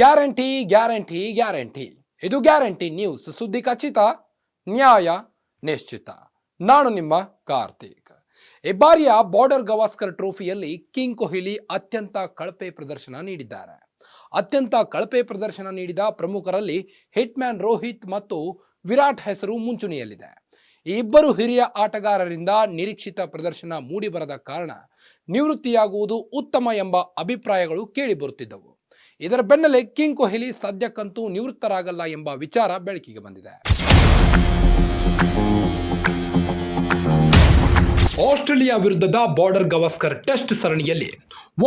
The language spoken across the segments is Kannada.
Guarantee guarantee guarantee. ಇದು ಗ್ಯಾರಂಟಿ ನ್ಯೂಸ್. ಸುದ್ದಿ ಖಚಿತ, ನ್ಯಾಯ ನಿಶ್ಚಿತ. ನಾನು ನಿಮ್ಮ ಕಾರ್ತಿಕ್. ಈ ಬಾರಿಯ ಬಾರ್ಡರ್ ಗವಾಸ್ಕರ್ ಟ್ರೋಫಿಯಲ್ಲಿ ಕಿಂಗ್ ಕೊಹ್ಲಿ ಅತ್ಯಂತ ಕಳಪೆ ಪ್ರದರ್ಶನ ನೀಡಿದ್ದಾರೆ. ಅತ್ಯಂತ ಕಳಪೆ ಪ್ರದರ್ಶನ ನೀಡಿದ ಪ್ರಮುಖರಲ್ಲಿ ಹಿಟ್ಮ್ಯಾನ್ ರೋಹಿತ್ ಮತ್ತು ವಿರಾಟ್ ಹೆಸರು ಮುಂಚೂಣಿಯಲ್ಲಿದೆ. ಈ ಇಬ್ಬರು ಹಿರಿಯ ಆಟಗಾರರಿಂದ ನಿರೀಕ್ಷಿತ ಪ್ರದರ್ಶನ ಮೂಡಿಬರದ ಕಾರಣ ನಿವೃತ್ತಿಯಾಗುವುದು ಉತ್ತಮ ಎಂಬ ಅಭಿಪ್ರಾಯಗಳು ಕೇಳಿಬರುತ್ತಿದ್ದವು. ಇದರ ಬೆನ್ನಲ್ಲೇ ಕಿಂಗ್ ಕೊಹ್ಲಿ ಸದ್ಯಕ್ಕಂತೂ ನಿವೃತ್ತರಾಗಲ್ಲ ಎಂಬ ವಿಚಾರ ಬೆಳಕಿಗೆ ಬಂದಿದೆ. ಆಸ್ಟ್ರೇಲಿಯಾ ವಿರುದ್ಧದ ಬಾರ್ಡರ್ ಗವಾಸ್ಕರ್ ಟೆಸ್ಟ್ ಸರಣಿಯಲ್ಲಿ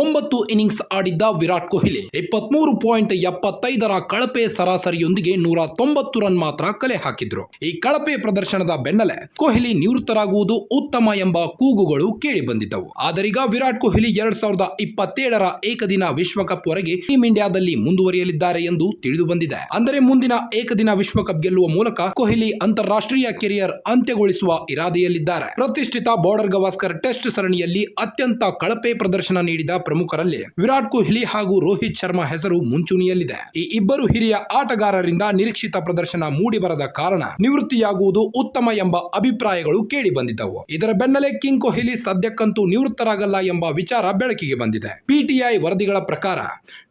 ಒಂಬತ್ತು ಇನ್ನಿಂಗ್ಸ್ ಆಡಿದ್ದ ವಿರಾಟ್ ಕೊಹ್ಲಿ ಇಪ್ಪತ್ಮೂರು ಪಾಯಿಂಟ್ ಎಪ್ಪತ್ತೈದರ ಕಳಪೆ ಸರಾಸರಿಯೊಂದಿಗೆ ನೂರ ತೊಂಬತ್ತು ರನ್ ಮಾತ್ರ ಕಲೆ ಹಾಕಿದ್ರು. ಈ ಕಳಪೆ ಪ್ರದರ್ಶನದ ಬೆನ್ನಲ್ಲೇ ಕೊಹ್ಲಿ ನಿವೃತ್ತರಾಗುವುದು ಉತ್ತಮ ಎಂಬ ಕೂಗುಗಳು ಕೇಳಿ ಬಂದಿದ್ದವು ಆದರೀಗ ವಿರಾಟ್ ಕೊಹ್ಲಿ ಎರಡ್ ಸಾವಿರದ ಇಪ್ಪತ್ತೇಳರ ಏಕದಿನ ವಿಶ್ವಕಪ್ ವರೆಗೆ ಟೀಂ ಇಂಡಿಯಾದಲ್ಲಿ ಮುಂದುವರಿಯಲಿದ್ದಾರೆ ಎಂದು ತಿಳಿದು ಬಂದಿದೆ ಅಂದರೆ ಮುಂದಿನ ಏಕದಿನ ವಿಶ್ವಕಪ್ ಗೆಲ್ಲುವ ಮೂಲಕ ಕೊಹ್ಲಿ ಅಂತಾರಾಷ್ಟ್ರೀಯ ಕೆರಿಯರ್ ಅಂತ್ಯಗೊಳಿಸುವ ಇರಾದೆಯಲ್ಲಿದ್ದಾರೆ. ಪ್ರತಿಷ್ಠಿತ ಬಾರ್ಡರ್ ಗವಾಸ್ಕರ್ ಟೆಸ್ಟ್ ಸರಣಿಯಲ್ಲಿ ಅತ್ಯಂತ ಕಳಪೆ ಪ್ರದರ್ಶನ ನೀಡಿದ ಪ್ರಮುಖರಲ್ಲಿ ವಿರಾಟ್ ಕೊಹ್ಲಿ ಹಾಗೂ ರೋಹಿತ್ ಶರ್ಮಾ ಹೆಸರು ಮುಂಚೂಣಿಯಲ್ಲಿದೆ. ಈ ಇಬ್ಬರು ಹಿರಿಯ ಆಟಗಾರರಿಂದ ನಿರೀಕ್ಷಿತ ಪ್ರದರ್ಶನ ಮೂಡಿಬರದ ಕಾರಣ ನಿವೃತ್ತಿಯಾಗುವುದು ಉತ್ತಮ ಎಂಬ ಅಭಿಪ್ರಾಯಗಳು ಕೇಳಿ ಬಂದಿದ್ದವು ಇದರ ಬೆನ್ನಲ್ಲೇ ಕಿಂಗ್ ಕೊಹ್ಲಿ ಸದ್ಯಕ್ಕಂತೂ ನಿವೃತ್ತರಾಗಲ್ಲ ಎಂಬ ವಿಚಾರ ಬೆಳಕಿಗೆ ಬಂದಿದೆ. ಪಿಟಿಐ ವರದಿಗಳ ಪ್ರಕಾರ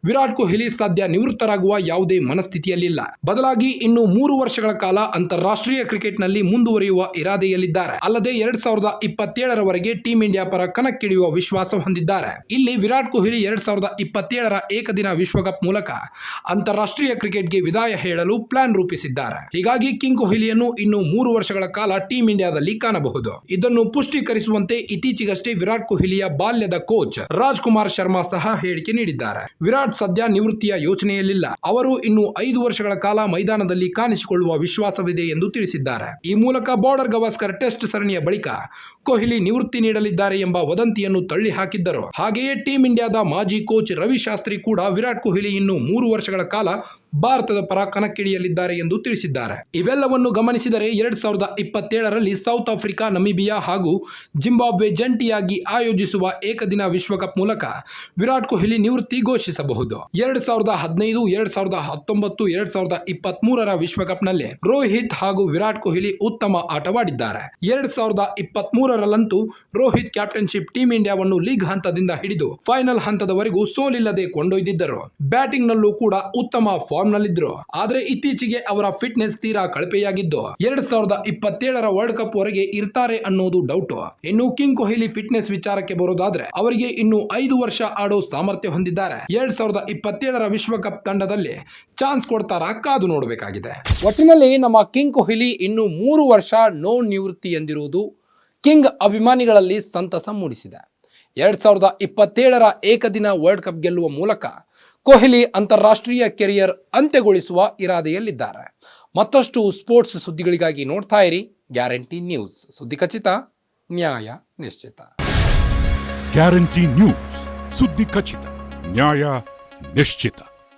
ವಿರಾಟ್ ಕೊಹ್ಲಿ ಸದ್ಯ ನಿವೃತ್ತರಾಗುವ ಯಾವುದೇ ಮನಸ್ಥಿತಿಯಲ್ಲಿಲ್ಲ. ಬದಲಾಗಿ ಇನ್ನು ಮೂರು ವರ್ಷಗಳ ಕಾಲ ಅಂತಾರಾಷ್ಟ್ರೀಯ ಕ್ರಿಕೆಟ್ನಲ್ಲಿ ಮುಂದುವರಿಯುವ ಇರಾದೆಯಲ್ಲಿದ್ದಾರೆ. ಅಲ್ಲದೆ ಎರಡ್ ಸಾವಿರದ ಇಪ್ಪತ್ತೇಳರವರೆಗೆ ಟೀಂ ಇಂಡಿಯಾ ಪರ ಕಣಕ್ಕಿಳಿಯುವ ವಿಶ್ವಾಸ ಹೊಂದಿದ್ದಾರೆ. ಇಲ್ಲಿ ವಿರಾಟ್ ಕೊಹ್ಲಿ ಎರಡ್ ಸಾವಿರದ ಇಪ್ಪತ್ತೇಳರ ಏಕದಿನ ವಿಶ್ವಕಪ್ ಮೂಲಕ ಅಂತಾರಾಷ್ಟ್ರೀಯ ಕ್ರಿಕೆಟ್ಗೆ ವಿದಾಯ ಹೇಳಲು ಪ್ಲಾನ್ ರೂಪಿಸಿದ್ದಾರೆ. ಹೀಗಾಗಿ ಕಿಂಗ್ ಕೊಹ್ಲಿಯನ್ನು ಇನ್ನು ಮೂರು ವರ್ಷಗಳ ಕಾಲ ಟೀಂ ಇಂಡಿಯಾದಲ್ಲಿ ಕಾಣಬಹುದು. ಇದನ್ನು ಪುಷ್ಟೀಕರಿಸುವಂತೆ ಇತ್ತೀಚೆಗಷ್ಟೇ ವಿರಾಟ್ ಕೊಹ್ಲಿಯ ಬಾಲ್ಯದ ಕೋಚ್ ರಾಜ್ ಕುಮಾರ್ ಶರ್ಮಾ ಸಹ ಹೇಳಿಕೆ ನೀಡಿದ್ದಾರೆ. ವಿರಾಟ್ ಸದ್ಯ ನಿವೃತ್ತಿಯ ಯೋಚನೆಯಲ್ಲಿಲ್ಲ. ಅವರು ಇನ್ನು ಐದು ವರ್ಷಗಳ ಕಾಲ ಮೈದಾನದಲ್ಲಿ ಕಾಣಿಸಿಕೊಳ್ಳುವ ವಿಶ್ವಾಸವಿದೆ ಎಂದು ತಿಳಿಸಿದ್ದಾರೆ. ಈ ಮೂಲಕ ಬಾರ್ಡರ್ ಗವಾಸ್ಕರ್ ಟೆಸ್ಟ್ ಸರಣಿಯ ಬಳಿಕ ಕೊಹ್ಲಿ ನಿವೃತ್ತಿ ನೀಡಲಿದ್ದಾರೆ ಎಂಬ ವದಂತಿಯನ್ನು ತಳ್ಳಿ ಹಾಕಿದ್ದರು. ಹಾಗೆಯೇ ಟೀಂ ಇಂಡಿಯಾದ ಮಾಜಿ ಕೋಚ್ ರವಿ ಶಾಸ್ತ್ರಿ ಕೂಡ ವಿರಾಟ್ ಕೊಹ್ಲಿ ಇನ್ನು ಮೂರು ವರ್ಷಗಳ ಕಾಲ ಭಾರತದ ಪರ ಕಣಕ್ಕಿಳಿಯಲಿದ್ದಾರೆ ಎಂದು ತಿಳಿಸಿದ್ದಾರೆ. ಇವೆಲ್ಲವನ್ನು ಗಮನಿಸಿದರೆ ಎರಡ್ ಸಾವಿರದ ಇಪ್ಪತ್ತೇಳರಲ್ಲಿ ಸೌತ್ ಆಫ್ರಿಕಾ, ನಮಿಬಿಯಾ ಹಾಗೂ ಜಿಂಬಾಬ್ವೆ ಜಂಟಿಯಾಗಿ ಆಯೋಜಿಸುವ ಏಕದಿನ ವಿಶ್ವಕಪ್ ಮೂಲಕ ವಿರಾಟ್ ಕೊಹ್ಲಿ ನಿವೃತ್ತಿ ಘೋಷಿಸಬಹುದು. ಎರಡ್ ಸಾವಿರದ ಹದಿನೈದು, ಎರಡ್ ಸಾವಿರದ ಹತ್ತೊಂಬತ್ತು, ಎರಡ್ ಸಾವಿರದ ಇಪ್ಪತ್ತ್ ಮೂರರ ವಿಶ್ವಕಪ್ನಲ್ಲಿ ರೋಹಿತ್ ಹಾಗೂ ವಿರಾಟ್ ಕೊಹ್ಲಿ ಉತ್ತಮ ಆಟವಾಡಿದ್ದಾರೆ. ಎರಡ್ ಸಾವಿರದ ಇಪ್ಪತ್ತ್ ಮೂರರಲ್ಲಂತೂ ರೋಹಿತ್ ಕ್ಯಾಪ್ಟನ್ಶಿಪ್ ಟೀಂ ಇಂಡಿಯಾವನ್ನು ಲೀಗ್ ಹಂತದಿಂದ ಹಿಡಿದು ಫೈನಲ್ ಹಂತದವರೆಗೂ ಸೋಲಿಲ್ಲದೆ ಕೊಂಡೊಯ್ದಿದ್ದರು. ಬ್ಯಾಟಿಂಗ್ ನಲ್ಲೂ ಕೂಡ ಉತ್ತಮ ಫಾರ್ಮ್ ನಲ್ಲಿದ್ರು ಆದ್ರೆ ಇತ್ತೀಚೆಗೆ ಅವರ ಫಿಟ್ನೆಸ್ ತೀರಾ ಕಳಪೆಯಾಗಿದ್ದು. ಎರಡ್ ಸಾವಿರದ ಇಪ್ಪತ್ತೇಳರ ವರ್ಲ್ಡ್ ಕಪ್ ವರೆಗೆ ಇರ್ತಾರೆ ಅನ್ನೋದು ಡೌಟ್ ಇನ್ನು ಕಿಂಗ್ ಕೊಹ್ಲಿ ಫಿಟ್ನೆಸ್ ವಿಚಾರಕ್ಕೆ ಬರೋದಾದ್ರೆ, ಅವರಿಗೆ ಇನ್ನು ಐದು ವರ್ಷ ಆಡೋ ಸಾಮರ್ಥ್ಯ ಹೊಂದಿದ್ದಾರೆ. ಎರಡ್ ಸಾವಿರದ ಇಪ್ಪತ್ತೇಳರ ವಿಶ್ವಕಪ್ ತಂಡದಲ್ಲಿ ಚಾನ್ಸ್ ಕೊಡ್ತಾರಾ ಕಾದು ನೋಡಬೇಕಾಗಿದೆ. ಒಟ್ಟಿನಲ್ಲಿ ನಮ್ಮ ಕಿಂಗ್ ಕೊಹ್ಲಿ ಇನ್ನು ಮೂರು ವರ್ಷ ನೋ ನಿವೃತ್ತಿ ಎಂದಿರುವುದು ಕಿಂಗ್ ಅಭಿಮಾನಿಗಳಲ್ಲಿ ಸಂತಸ ಮೂಡಿಸಿದೆ. ಎರಡ್ ಸಾವಿರದ ಇಪ್ಪತ್ತೇಳರ ಏಕದಿನ ವರ್ಲ್ಡ್ ಕಪ್ ಗೆಲ್ಲುವ ಮೂಲಕ ಕೊಹ್ಲಿ ಅಂತಾರಾಷ್ಟ್ರೀಯ ಕೆರಿಯರ್ ಅಂತ್ಯಗೊಳಿಸುವ ಇರಾದೆಯಲ್ಲಿದ್ದಾರೆ. ಮತ್ತಷ್ಟು ಸ್ಪೋರ್ಟ್ಸ್ ಸುದ್ದಿಗಳಿಗಾಗಿ ನೋಡ್ತಾ ಇರಿ ಗ್ಯಾರಂಟಿ ನ್ಯೂಸ್. ಸುದ್ದಿ ಖಚಿತ, ನ್ಯಾಯ ನಿಶ್ಚಿತ. Guarantee news. ಸುದ್ದಿ ಖಚಿತ, ನ್ಯಾಯ ನಿಶ್ಚಿತ.